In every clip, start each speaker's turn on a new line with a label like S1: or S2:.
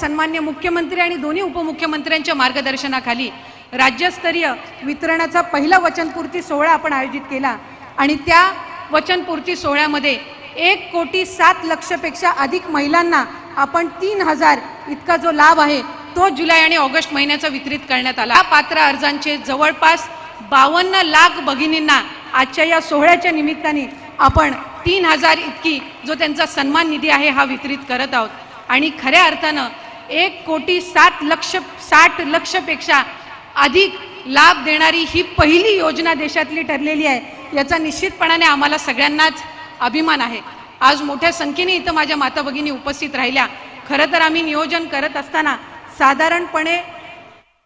S1: सन्मान्य मुख्यमंत्री आणि दोन्ही उपमुख्यमंत्र्यांच्या मार्गदर्शनाखाली राज्यस्तरीय वितरणाचा पहिला वचनपूर्ती सोहळा आपण आयोजित केला. आणि त्या वचनपूर्ती सोहळ्यामध्ये एक कोटी सात लक्षपेक्षा अधिक महिलांना आपण तीन हजार इतका जो लाभ आहे तो जुलै आणि ऑगस्ट महिन्याचा वितरित करण्यात आला. पात्र अर्जांचे जवळपास बावन्न लाख भगिनींना आजच्या या सोहळ्याच्या निमित्ताने आपण तीन हजार इतकी जो त्यांचा सन्मान निधी आहे हा वितरित करत आहोत. आणि खऱ्या अर्थानं एक कोटी सात लक्ष साठ लक्षपेक्षा अधिक लाभ देणारी ही पहिली योजना देशातली ठरलेली आहे. याचा निश्चितपणाने आम्हाला सगळ्यांनाच अभिमान आहे. आज मोठ्या संख्येने इथं माझ्या माता भगिनी उपस्थित राहिल्या. खरं तर आम्ही नियोजन करत असताना साधारणपणे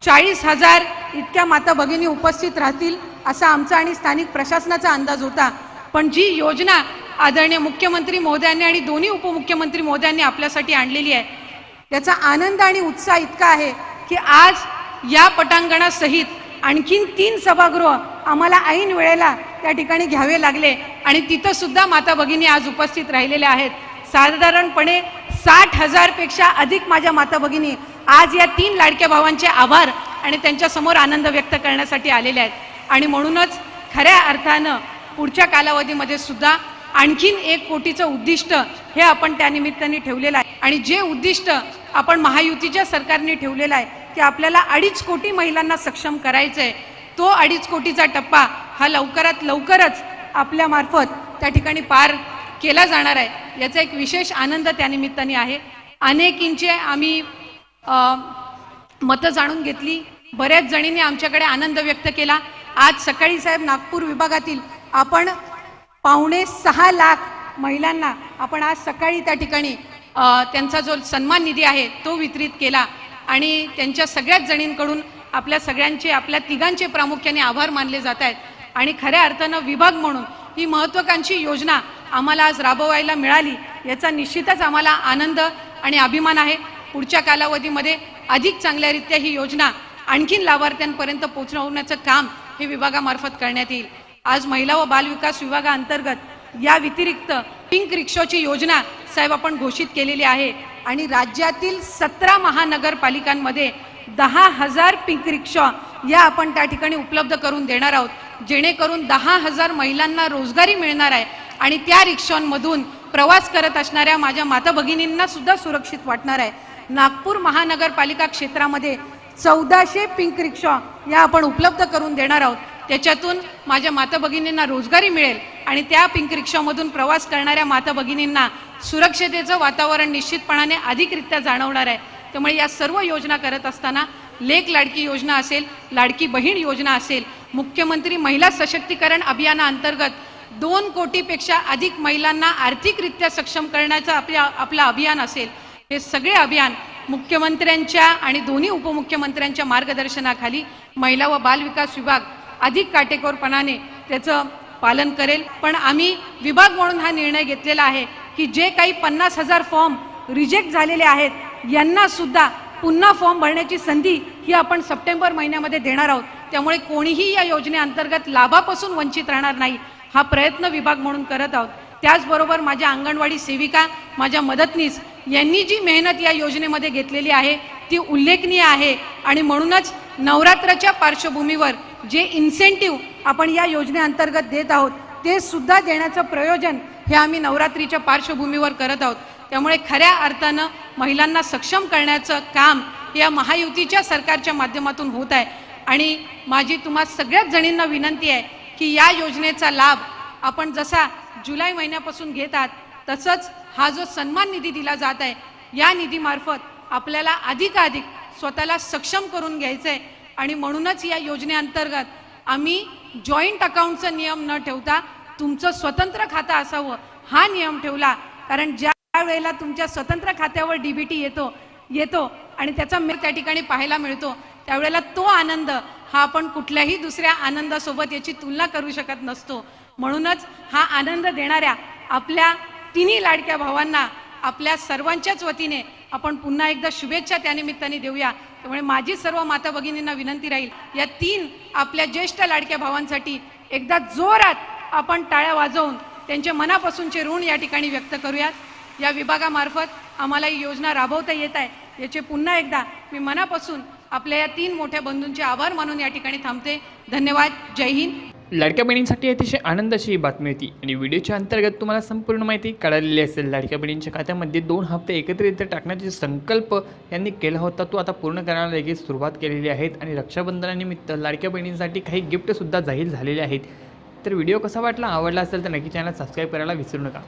S1: चाळीस हजार इतक्या माता भगिनी उपस्थित राहतील असा आमचा आणि स्थानिक प्रशासनाचा अंदाज होता. पण जी योजना आदरणीय मुख्यमंत्री महोदयांनी आणि दोन्ही उपमुख्यमंत्री महोदयांनी आपल्यासाठी आणलेली आहे त्याचा आनंद आणि उत्साह इतका आहे की आज या पटांगणासहित आणखीन तीन सभागृह आम्हाला ऐन वेळेला त्या ठिकाणी घ्यावे लागले. आणि तिथंसुद्धा माता भगिनी आज उपस्थित राहिलेल्या आहेत. साधारणपणे साठ हजारपेक्षा अधिक माझ्या माता भगिनी आज या तीन लाडक्या भावांचे आभार आणि त्यांच्यासमोर आनंद व्यक्त करण्यासाठी आलेले आहेत. आणि म्हणूनच खऱ्या अर्थानं पुढच्या कालावधीमध्ये सुद्धा आणखीन एक कोटीचं उद्दिष्ट हे आपण त्यानिमित्ताने ठेवलेलं आहे. आणि जे उद्दिष्ट आपण महायुतीच्या सरकारने ठेवलेलं आहे की आपल्याला अडीच कोटी महिलांना सक्षम करायचं आहे तो अडीच कोटीचा टप्पा हा लवकरात लवकरच आपल्यामार्फत त्या ठिकाणी पार केला जाणार आहे. याचा एक विशेष आनंद त्यानिमित्ताने आहे. अनेकींचे आम्ही मतं जाणून घेतली. बऱ्याच जणींनी आमच्याकडे आनंद व्यक्त केला. आज सकाळी साहेब नागपूर विभागातील आपण पावणे सहा लाख महिलांना आपण आज सकाळी त्या ठिकाणी त्यांचा जो सन्मान निधी आहे तो वितरित केला आणि त्यांच्या सगळ्याच जणींकडून आपल्या सगळ्यांचे आपल्या तिघांचे प्रामुख्याने आभार मानले जात आहेत. आणि खऱ्या अर्थानं विभाग म्हणून ही महत्त्वाकांक्षी योजना आम्हाला आज राबवायला मिळाली याचा निश्चितच आम्हाला आनंद आणि अभिमान आहे. पुढच्या कालावधीमध्ये अधिक चांगल्यारीत्या ही योजना आणखीन लाभार्थ्यांपर्यंत पोहोचवण्याचं काम हे विभागामार्फत करण्यात येईल. आज महिला व बालविकास विभागाअंतर्गत या व्यतिरिक्त पिंक रिक्षाची योजना साहेब आपण घोषित केलेली आहे. आणि राज्यातील सतरा महानगरपालिकांमध्ये दहा हजार पिंक रिक्षा या आपण त्या ठिकाणी उपलब्ध करून देणार आहोत. जेणेकरून दहा हजार महिलांना रोजगारी मिळणार आहे. आणि त्या रिक्षांमधून प्रवास करत असणाऱ्या माझ्या माता भगिनींना सुद्धा सुरक्षित वाटणार आहे. नागपूर महानगरपालिका क्षेत्रामध्ये चौदाशे पिंक रिक्षा या आपण उपलब्ध करून देणार आहोत. त्याच्यातून माझ्या माता भगिनींना रोजगारी मिळेल. आणि त्या पिंक रिक्षामधून प्रवास करणाऱ्या माता भगिनींना सुरक्षतेचं वातावरण निश्चितपणाने अधिकरित्या जाणवणार आहे. त्यामुळे या सर्व योजना करत असताना लेख लाडकी योजना असेल लाडकी बहीण योजना असेल मुख्यमंत्री महिला सशक्तीकरण अभियानाअंतर्गत दोन कोटीपेक्षा अधिक महिलांना आर्थिकरित्या सक्षम करण्याचं आपल्या आपलं अभियान असेल. हे सगळे अभियान मुख्यमंत्र्यांच्या आणि दोन्ही उपमुख्यमंत्र्यांच्या मार्गदर्शनाखाली महिला व बालविकास विभाग अधिक काटेकोरपणाने त्याचं पालन करेल. पण आम्ही विभाग म्हणून हा निर्णय घेतलेला आहे की जे काही पन्नास हजार फॉर्म रिजेक्ट झालेले आहेत यांना सुद्धा पुन्हा फॉर्म भरण्याची संधी ही आपण सप्टेंबर महिन्यामध्ये देणार आहोत. त्यामुळे कोणीही या योजनेअंतर्गत लाभापासून वंचित राहणार नाही हा प्रयत्न विभाग म्हणून करत आहोत. त्याचबरोबर माझ्या अंगणवाडी सेविका माझ्या मदतनीस यांनी जी मेहनत या योजनेमध्ये घेतलेली आहे ती उल्लेखनीय आहे. आणि म्हणूनच नवरात्राच्या पार्श्वभूमीवर जे इन्सेंटिव्ह आपण या योजनेअंतर्गत देत आहोत ते सुद्धा देण्याचं प्रयोजन हे आम्ही नवरात्रीच्या पार्श्वभूमीवर करत आहोत. त्यामुळे खऱ्या अर्थानं महिलांना सक्षम करण्याचं काम या महायुतीच्या सरकारच्या माध्यमातून होत आहे. आणि माझी तुम्हा सगळ्याच जणींना विनंती आहे की या योजनेचा लाभ आपण जसा जुलै महिन्यापासून घेत आहात तसंच हा जो सन्मान निधी दिला जात आहे या निधीमार्फत आपल्याला अधिकाधिक स्वतःला सक्षम करून घ्यायचं आहे आणि म्हणूनच या योजनेअंतर्गत आम्ही जॉईंट अकाउंटचा नियम न ठेवता तुमचं स्वतंत्र खातं असावं हा नियम ठेवला. कारण ज्या वेळेला तुमच्या स्वतंत्र खात्यावर डीबीटी येतो येतो आणि त्याचा मेळ त्या ठिकाणी पाहायला मिळतो त्यावेळेला तो आनंद हा आपण कुठल्याही दुसऱ्या आनंदासोबत याची तुलना करू शकत नसतो. म्हणूनच हा आनंद देणाऱ्या आपल्या तिन्ही लाडक्या भावांना आपल्या सर्वांच्याच वतीने आपण पुन्हा एकदा शुभेच्छा त्यानिमित्ताने देऊया. त्यामुळे माझी सर्व माता भगिनींना विनंती राहील या तीन आपल्या ज्येष्ठ लाडक्या भावांसाठी एकदा जोरात आपण टाळ्या वाजवून त्यांच्या मनापासूनचे ऋण या ठिकाणी व्यक्त करूयात. या विभागामार्फत आम्हाला ही योजना राबवता येत आहे. याचे पुन्हा एकदा मी मनापासून आपल्या या तीन मोठ्या बंधूंचे आभार मानून या ठिकाणी थांबते. धन्यवाद. जय हिंद.
S2: लाडक्या बहिणींसाठी अतिशय आनंदाची ही बातमी होती. आणि व्हिडिओच्या अंतर्गत तुम्हाला संपूर्ण माहिती कळालेली असेल. लाडक्या बहिणींच्या खात्यामध्ये दोन हप्ते एकत्रित टाकण्याचा संकल्प यांनी केला होता. तो आता पूर्ण करण्याला लगेच सुरुवात केलेली आहेत. आणि रक्षाबंधनानिमित्त लाडक्या बहिणींसाठी काही गिफ्टसुद्धा जाहीर झालेले आहेत. तर व्हिडिओ कसा वाटला आवडला असेल तर नक्की चॅनल सबस्क्राईब करायला विसरू नका.